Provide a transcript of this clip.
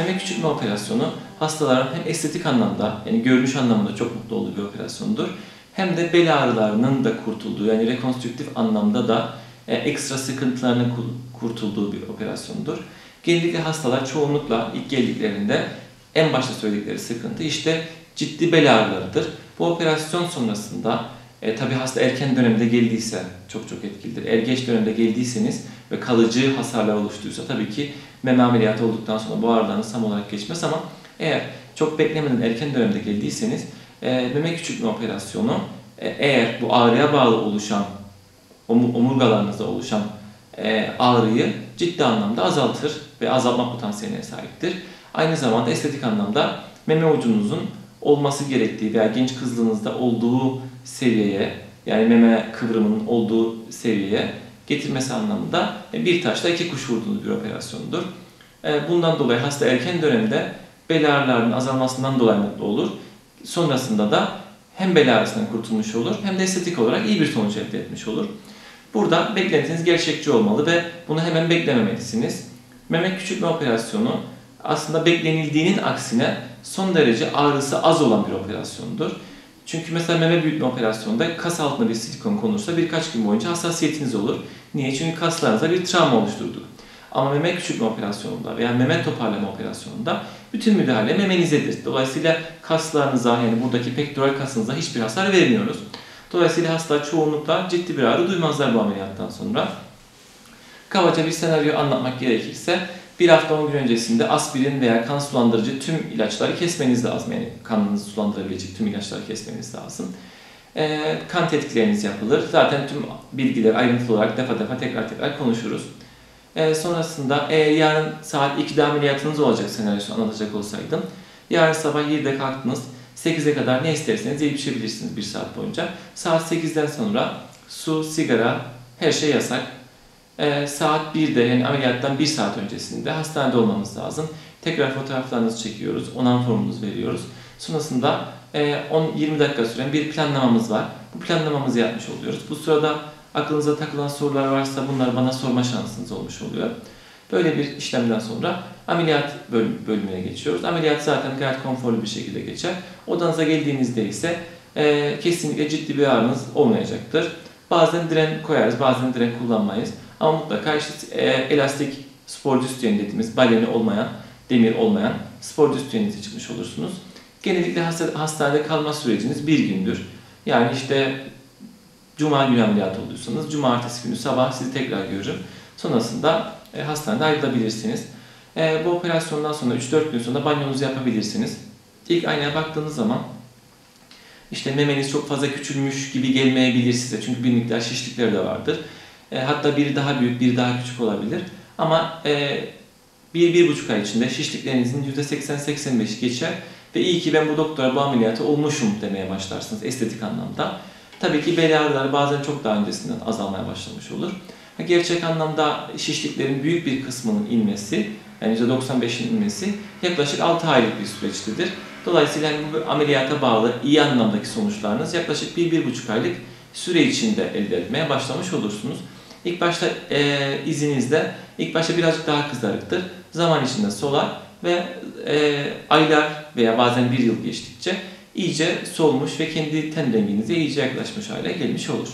Meme küçültme operasyonu hastaların hem estetik anlamda yani görünüş anlamında çok mutlu olduğu bir operasyondur. Hem de bel ağrılarının da kurtulduğu yani rekonstrüktif anlamda da e, ekstra sıkıntılarının ku- kurtulduğu bir operasyondur. Genellikle hastalar çoğunlukla ilk geldiklerinde en başta söyledikleri sıkıntı işte ciddi bel ağrılarıdır. Bu operasyon sonrasında e, tabi hasta erken dönemde geldiyse çok çok etkilidir. Eğer geç dönemde geldiyseniz ve kalıcı hasarlar oluştuysa tabii ki meme ameliyatı olduktan sonra bu ağrılarınız tam olarak geçmez ama eğer çok beklemeden erken dönemde geldiyseniz e, meme küçültme operasyonu e, eğer bu ağrıya bağlı oluşan omu- omurgalarınızda oluşan e, ağrıyı ciddi anlamda azaltır ve azaltma potansiyeline sahiptir. Aynı zamanda estetik anlamda meme ucunuzun olması gerektiği veya genç kızlığınızda olduğu seviyeye yani meme kıvrımının olduğu seviyeye getirmesi anlamında bir taşla iki kuş vurduğunuz bir operasyondur. E, Bundan dolayı hasta erken dönemde bel ağrılarının azalmasından dolayı mutlu olur. Sonrasında da hem bel ağrısından kurtulmuş olur hem de estetik olarak iyi bir sonuç elde etmiş olur. Burada beklentiniz gerçekçi olmalı ve bunu hemen beklememelisiniz. Meme küçültme operasyonu aslında beklenildiğinin aksine son derece ağrısı az olan bir operasyondur. Çünkü mesela meme büyütme operasyonunda kas altına bir silikon konursa birkaç gün boyunca hassasiyetiniz olur. Niye? Çünkü kaslarınızda bir travma oluşturduk. Ama meme küçültme operasyonunda veya meme toparlama operasyonunda bütün müdahale memenizedir. Dolayısıyla kaslarınıza yani buradaki pektoral kasınıza hiçbir hasar vermiyoruz. Dolayısıyla hastalar çoğunlukla ciddi bir ağrı duymazlar bu ameliyattan sonra. Kabaca bir senaryo anlatmak gerekirse bir hafta 10 gün öncesinde aspirin veya kan sulandırıcı tüm ilaçları kesmeniz lazım. Yani kanınızı sulandırabilecek tüm ilaçları kesmeniz lazım. Ee, kan tetkikleriniz yapılır. Zaten tüm bilgileri ayrıntılı olarak defa defa tekrar tekrar konuşuruz. Ee, sonrasında eğer yarın saat 2'de ameliyatınız olacak senaryosu anlatacak olsaydım. Yarın sabah 7'de kalktınız. 8'e kadar ne isterseniz yiyip içebilirsiniz bir saat boyunca. Saat 8'den sonra su, sigara, her şey yasak. Ee, saat 1'de yani ameliyattan 1 saat öncesinde hastanede olmamız lazım. Tekrar fotoğraflarınızı çekiyoruz, onan formumuzu veriyoruz. Sonrasında e, 10-20 dakika süren bir planlamamız var. Bu planlamamızı yapmış oluyoruz. Bu sırada aklınıza takılan sorular varsa bunları bana sorma şansınız olmuş oluyor. Böyle bir işlemden sonra ameliyat bölüm, bölümüne geçiyoruz. Ameliyat zaten gayet konforlu bir şekilde geçer. Odanıza geldiğinizde ise e, kesinlikle ciddi bir ağrınız olmayacaktır. Bazen diren koyarız, bazen diren kullanmayız. Ama mutlaka işte e, elastik sporcu sütyeni dediğimiz baleni olmayan, demir olmayan sporcu sütyenizi çıkmış olursunuz. Genellikle hasta, hastanede kalma süreciniz bir gündür. Yani işte Cuma günü ameliyat olduysanız Cumartesi günü sabah sizi tekrar görürüm. Sonrasında e, hastanede ayrılabilirsiniz. E, bu operasyondan sonra 3-4 gün sonra banyonuzu yapabilirsiniz. İlk aynaya baktığınız zaman işte memeniz çok fazla küçülmüş gibi gelmeyebilir size. Çünkü bir miktar şişlikleri de vardır. E, hatta biri daha büyük, biri daha küçük olabilir. Ama e, bir, bir buçuk ay içinde şişliklerinizin %80-85 geçer ve iyi ki ben bu doktora bu ameliyatı olmuşum demeye başlarsınız estetik anlamda. Tabii ki bel ağrıları bazen çok daha öncesinden azalmaya başlamış olur. Gerçek anlamda şişliklerin büyük bir kısmının inmesi, yani %95'in inmesi yaklaşık 6 aylık bir süreçtedir. Dolayısıyla bu ameliyata bağlı iyi anlamdaki sonuçlarınız yaklaşık 1-1,5 aylık süre içinde elde etmeye başlamış olursunuz. İlk başta e, izinizde, ilk başta birazcık daha kızarıktır. Zaman içinde solar ve e, aylar veya bazen bir yıl geçtikçe iyice solmuş ve kendi ten renginize iyice yaklaşmış hale gelmiş olur.